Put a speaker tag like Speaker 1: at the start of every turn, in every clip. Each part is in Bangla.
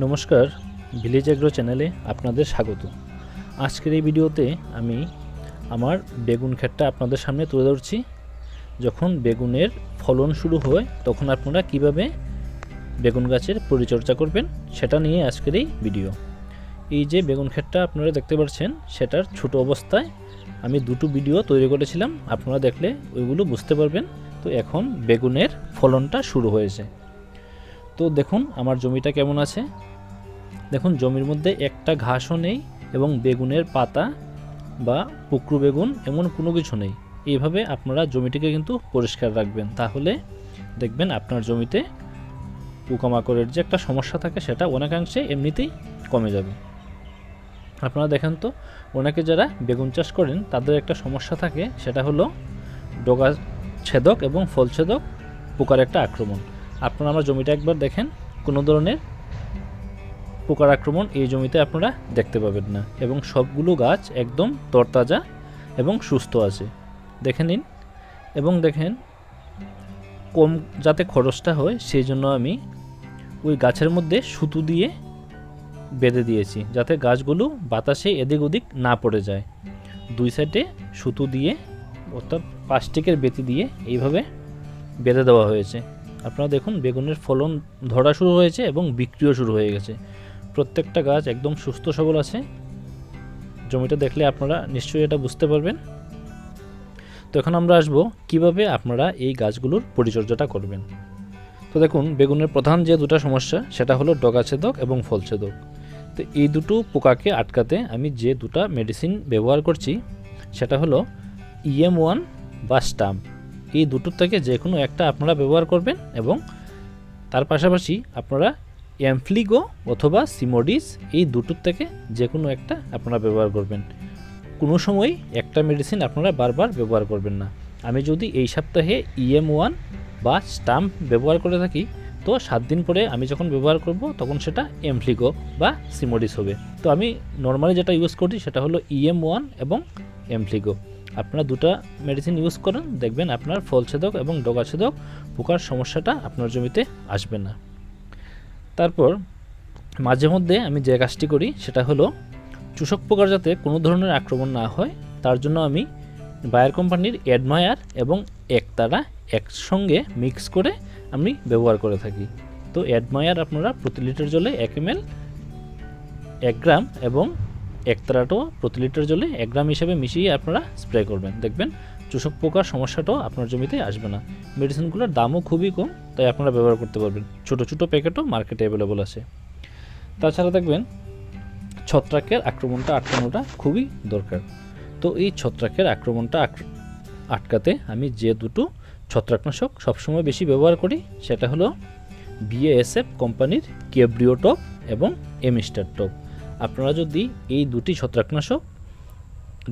Speaker 1: নমস্কার ভিলেজ এগ্রো চ্যানেলে আপনাদের স্বাগত। আজকের এই ভিডিওতে আমি আমার বেগুন ক্ষেতটা আপনাদের সামনে তুলে ধরছি। যখন বেগুনের ফলন শুরু হয়, তখন আপনারা কীভাবে বেগুন গাছের পরিচর্যা করবেন সেটা নিয়ে আজকের এই ভিডিও। এই যে বেগুন ক্ষেতটা আপনারা দেখতে পাচ্ছেন, সেটার ছোট অবস্থায় আমি দুটো ভিডিও তৈরি করেছিলাম। আপনারা দেখলে ওইগুলো বুঝতে পারবেন। তো এখন বেগুনের ফলনটা শুরু হয়েছে। তো দেখুন, আমার জমিটা কেমন আছে? দেখুন, জমির মধ্যে একটা ঘাসও নেই এবং বেগুনের পাতা বা পুকরু বেগুন এমন কোনো কিছু নেই। এইভাবে আপনারা জমিটিকে কিন্তু পরিষ্কার রাখবেন। তাহলে দেখবেন আপনার জমিতে পোকামাকড়ের যে একটা সমস্যা থাকে, সেটা অনেকাংশে এমনিতেই কমে যাবে। আপনারা দেখেন তো, অনেকে যারা বেগুন চাষ করেন, তাদের একটা সমস্যা থাকে, সেটা হলো ডগা ছেদক এবং ফল ছেদক পোকার একটা আক্রমণ। আপনারা আমার জমিটা একবার দেখেন। কোনো ধরনের পোকার আক্রমণ এই জমিতে আপনারা দেখতে পাবেন না। এবং সবগুলো গাছ একদম তরতাজা এবং সুস্থ আছে। দেখে নিন। এবং দেখেন, কম যাতে খরচটা হয় সেই জন্য আমি ওই গাছের মধ্যে সুতো দিয়ে বেঁধে দিয়েছি, যাতে গাছগুলো বাতাসে এদিক ওদিক না পড়ে যায়। দুই সাইডে সুতো দিয়ে, অর্থাৎ প্লাস্টিকের বেতি দিয়ে এইভাবে বেঁধে দেওয়া হয়েছে। আপনারা দেখুন, বেগুনের ফলন ধরা শুরু হয়েছে এবং বিক্রিও শুরু হয়ে গেছে। প্রত্যেকটা গাছ একদম সুস্থ সবল আছে। জমিটা দেখলে আপনারা নিশ্চয়ই এটা বুঝতে পারবেন। তো এখন আমরা আসব কীভাবে আপনারা এই গাছগুলোর পরিচর্যাটা করবেন। তো দেখুন, বেগুনের প্রধান যে দুটো সমস্যা, সেটা হলো ডগাছেদক এবং ফলছেদক। তো এই দুটো পোকাকে আটকাতে আমি যে দুটো মেডিসিন ব্যবহার করছি, সেটা হলো ইএম ওয়ান বা স্টাম্প এই দুটোর থেকে যে কোনো একটা আপনারা ব্যবহার করবেন এবং তার পাশাপাশি আপনারা অ্যামফ্লিগো অথবা সিমোডিস এই দুটোর থেকে যে কোনো একটা আপনারা ব্যবহার করবেন। কোনো সময় একটা মেডিসিন আপনারা বারবার ব্যবহার করবেন না। আমি যদি এই সপ্তাহে ইএম ওয়ান বা স্টাম্প ব্যবহার করে থাকি, তো সাত দিন পরে আমি যখন ব্যবহার করব, তখন সেটা এমফ্লিগো বা সিমোডিস হবে। তো আমি নর্মালি যেটা ইউজ করি সেটা হলো ইএম ওয়ান এবং এমফ্লিগো আপনারা দুটো মেডিসিন ইউজ করেন, দেখবেন আপনার ফলছেদক এবং ডগাছেদক পোকার সমস্যাটা আপনার জমিতে আসবে না। তারপর মাঝে মধ্যে আমি যে কাজটি করি, সেটা হলো চুষক পোকার যাতে কোনো ধরনের আক্রমণ না হয়, তার জন্য আমি বায়ার কোম্পানির অ্যাডমায়ার এবং একতারা একসঙ্গে মিক্স করে আমি ব্যবহার করে থাকি। তো অ্যাডমায়ার আপনারা প্রতি লিটার জলে এক এম এক গ্রাম এবং একতারাটাও প্রতি লিটার জলে এক গ্রাম হিসেবে মিশিয়ে আপনারা স্প্রে করবেন। দেখবেন চুষক পোকার সমস্যাটাও আপনার জমিতে আসবে না। মেডিসিনগুলোর দামও খুবই কম, তাই আপনারা ব্যবহার করতে পারবেন। ছোটো ছোটো প্যাকেটও মার্কেটে অ্যাভেলেবল আছে। তাছাড়া দেখবেন ছত্রাকের আক্রমণটা আটকানোটা খুবই দরকার। তো এই ছত্রাকের আক্রমণটা আক্র- আটকাতে আমি যে দুটো ছত্রাকনাশক সবসময় বেশি ব্যবহার করি, সেটা হলো বিএএসএফ কোম্পানির কেব্রিও টপ এবং এমিস্টার টপ আপনারা যদি এই দুটি ছত্রাকনাশক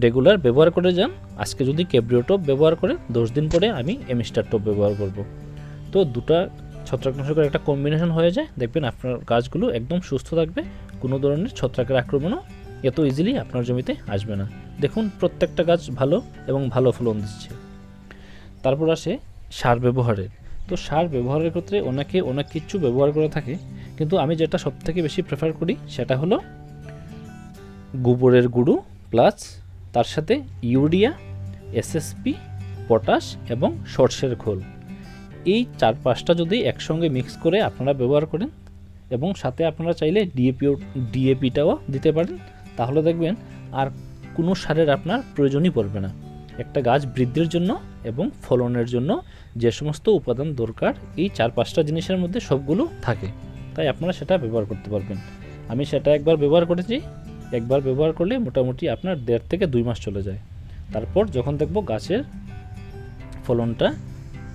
Speaker 1: রেগুলার ব্যবহার করে যান, আজকে যদি কেব্রিও টপ ব্যবহার করে দশ দিন পরে আমি এমিস্টার টপ ব্যবহার করব। তো দুটা ছত্রাকনাশকের একটা কম্বিনেশন হয়ে যায়। দেখবেন আপনার গাছগুলো একদম সুস্থ থাকবে, কোনো ধরনের ছত্রাকের আক্রমণও এত ইজিলি আপনার জমিতে আসবে না। দেখুন, প্রত্যেকটা গাছ ভালো এবং ভালো ফলন দিচ্ছে। তারপর আসে সার ব্যবহারের। তো সার ব্যবহারের ক্ষেত্রে অনেকে অনেক কিছু ব্যবহার করে থাকে, কিন্তু আমি যেটা সবথেকে বেশি প্রেফার করি, সেটা হলো গোবরের গুঁড়ো প্লাস তার সাথে ইউরিয়া এসএসপি পটাশ এবং সর্ষের খোল। এই চার পাঁচটা যদি একসঙ্গে মিক্স করে আপনারা ব্যবহার করেন এবং সাথে আপনারা চাইলে ডিএপিও ডিএপিটাও দিতে পারেন, তাহলে দেখবেন আর কোনো সারের আপনার প্রয়োজনই পড়বে না। একটা গাছ বৃদ্ধির জন্য এবং ফলনের জন্য যে সমস্ত উপাদান দরকার, এই চার পাঁচটা জিনিসের মধ্যে সবগুলো থাকে। তাই আপনারা সেটা ব্যবহার করতে পারবেন। আমি সেটা একবার ব্যবহার করেছি একবার ব্যবহার করলে মোটামুটি আপনার দেড় থেকে দুই মাস চলে যায়। তারপর যখন দেখব গাছের ফলনটা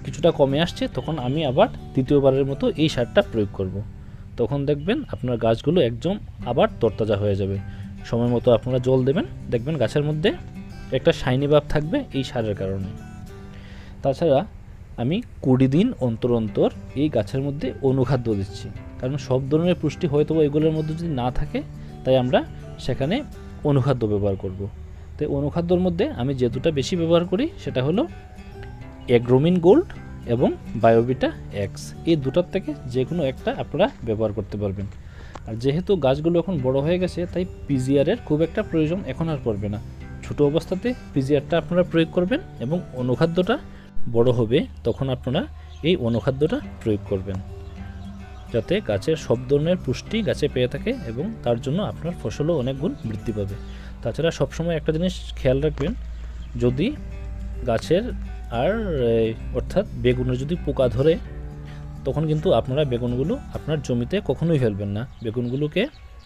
Speaker 1: কিছুটা কমে আসছে, তখন আমি আবার দ্বিতীয়বারের মতো এই সারটা প্রয়োগ করব। তখন দেখবেন আপনার গাছগুলো একদম আবার তরতাজা হয়ে যাবে। সময় মতো আপনারা জল দেবেন। দেখবেন গাছের মধ্যে একটা শাইনি ভাব থাকবে এই সারের কারণে। তাছাড়া আমি কুড়ি দিন অন্তর অন্তর এই গাছের মধ্যে অনুখাদ্য দিচ্ছি। কারণ সব ধরনের পুষ্টি হয়তো এগুলোর মধ্যে যদি না থাকে, তাই আমরা সেখানে অনুখাদ্য ব্যবহার করব। তো অনুখাদ্যর মধ্যে আমি যে দুটা বেশি ব্যবহার করি, সেটা হলো এগ্রোমিন গোল্ড এবং বায়োবিটা এক্স। এই দুটার থেকে যে কোনো একটা আপনারা ব্যবহার করতে পারবেন। আর যেহেতু গাছগুলো এখন বড় হয়ে গেছে, তাই পিজিআরের খুব একটা প্রয়োজন এখন আর পড়বে না। ছোট অবস্থাতে পিজিআরটা আপনারা প্রয়োগ করবেন এবং অনুখাদ্যটা বড় হবে, তখন আপনারা এই অনুখাদ্যটা প্রয়োগ করবেন। যাতে গাছের সব ধরনের পুষ্টি গাছে পেয়ে থাকে এবং তার জন্য আপনার ফসলও অনেক গুণ বৃদ্ধি পাবে। তাছাড়া সবসময় একটা জিনিস খেয়াল রাখবেন, যদি গাছের আর অর্থাৎ বেগুনের যদি পোকা ধরে, তখন কিন্তু আপনারা বেগুনগুলো আপনার জমিতে কখনোই ফেলবেন না। বেগুনগুলোকে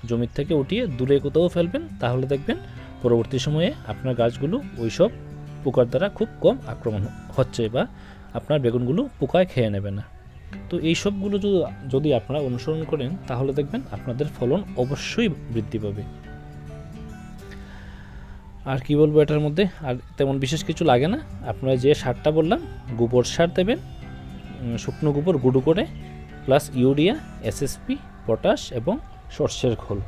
Speaker 1: জমির থেকে উঠিয়ে দূরে কোথাও ফেলবেন, তাহলে দেখবেন পরবর্তী সময়ে আপনার গাছগুলো ওই সব পোকার দ্বারা খুব কম আক্রমণ হচ্ছে বা আপনার বেগুনগুলো পোকায় খেয়ে নেবে না। তো এই সবগুলো যদি আপনারা অনুসরণ করেন, তাহলে দেখবেন আপনাদের ফলন অবশ্যই বৃদ্ধি পাবে। আর কি বলব এটার মধ্যে? আর তেমন বিশেষ কিছু লাগে না। আপনারা যে সারটা বললাম, গোবর সার দেবেন শুকনো গোবর গুঁড়ো করে, প্লাস ইউরিয়া এসএসপি পটাশ এবং সর্ষের খোল।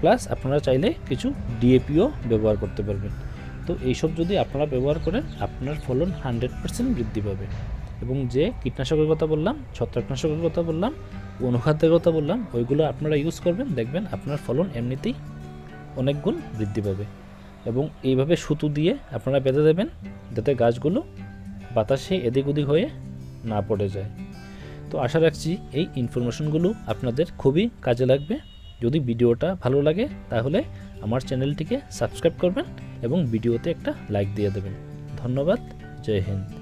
Speaker 1: প্লাস আপনারা চাইলে কিছু ডিএপিও ব্যবহার করতে পারবেন। তো এইসব যদি আপনারা ব্যবহার করেন, আপনার ফলন হান্ড্রেড পার্সেন্ট বৃদ্ধি পাবে। এবং যে কীটনাশকের কথা বললাম, ছত্রাকনাশকের কথা বললাম, অনুখাদ্যের কথা বললাম, ওইগুলো আপনারা ইউজ করবেন, দেখবেন আপনার ফলন এমনিতেই অনেক গুণ বৃদ্ধি পাবে। এবং এইভাবে সুতো দিয়ে আপনারা বেঁধে দেবেন, যাতে গাছগুলো বাতাসে এদিক ওদিক হয়ে না পড়ে যায়। তো আশা রাখছি এই ইনফরমেশনগুলো আপনাদের খুবই কাজে লাগবে। যদি ভিডিওটা ভালো লাগে, তাহলে আমার চ্যানেলটিকে সাবস্ক্রাইব করবেন এবং ভিডিওতে একটা লাইক দিয়ে দেবেন। ধন্যবাদ, জয় হিন্দ।